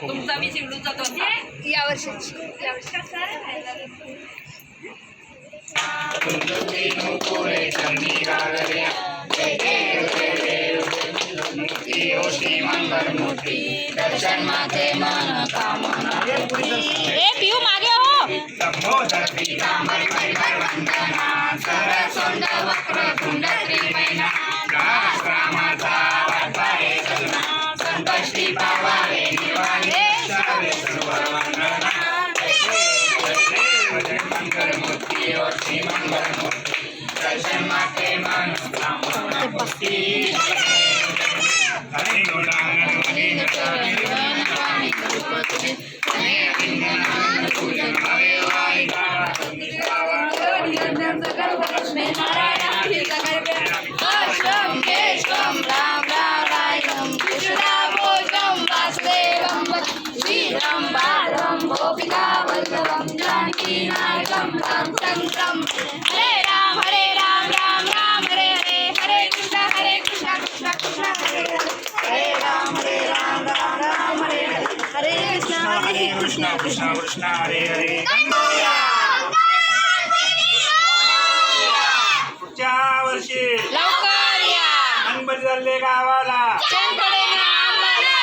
तुमचा मी शिवडून जातो या वर्षाची. या वर्षात मूर्ती इकडे इकडे घ्या इकडे घ्या आणि हे असं लप- लपून काय होतं इकडे सरकू बा हा? इकडं जा, तिकडं आण जा. चला शेवटची नको तुमचा मी चिडून जातो या वर्षीची या Sindam Sakam Lakshmi Narayam Hitakarpyam Ashram Keshvam Krishna Krishna Krishna Hare Hare Hare. वर्षी लवकर या। गणपती चालले गावाला। चंदकडे ना आम्हाला।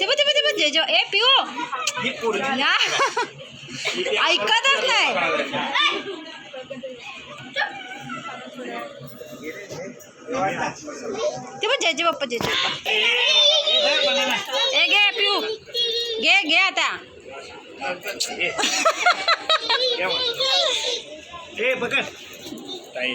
ते बघ ते बघ ते बघ जे- जे- ए पिऊ ही पोरगी. ना ऐकतच नाही. ते बघ जेजे बाप्पा जेजे बाप्पा ए घे पिऊ घे घे आता. ए बघत ताई.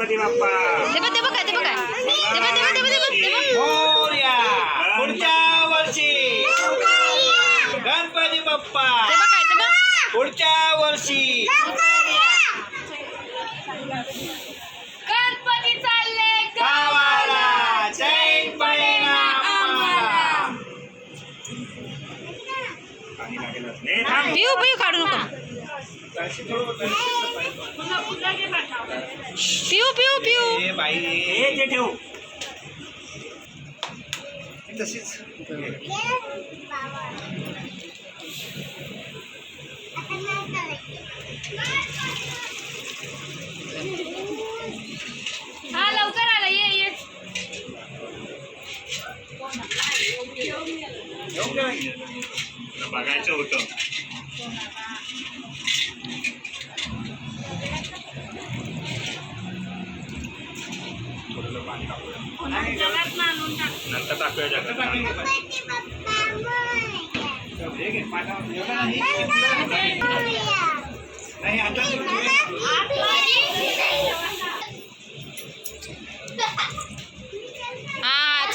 गणपती बाप्पा ते बघ ते बघ काय ते बघ काय ते बघ ते बघ ते बघ ते बघ ते बघ मोर्या पुढच्या वर्षी गणपती बाप्पा ते बघ काय ते बघ पुढच्या वर्षी गणपती चालले गावाला पडेना आम्हाला. पिऊ पिऊ काढू नको पिऊ पिऊ पिऊ ए बाई ए, ते ठेव तशीच हा लवकर आला ये ये बघायचं होतं हा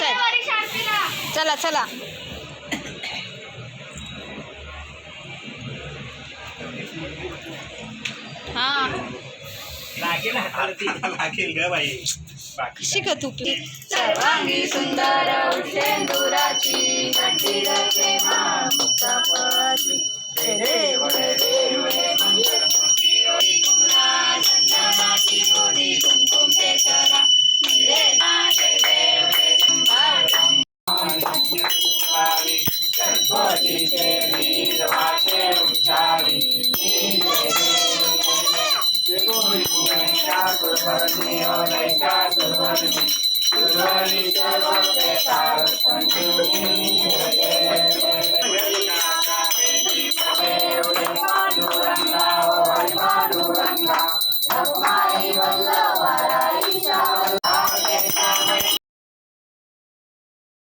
चल चला। हा। लागेल हातावरती. लागेल ग बाई बाकी शिक तुपली सर्वांगी सुंदर शेंदुराची घंटी रचे मा मुक्ता पळाची रे रे Gurvarni, Alaika Gurvarni,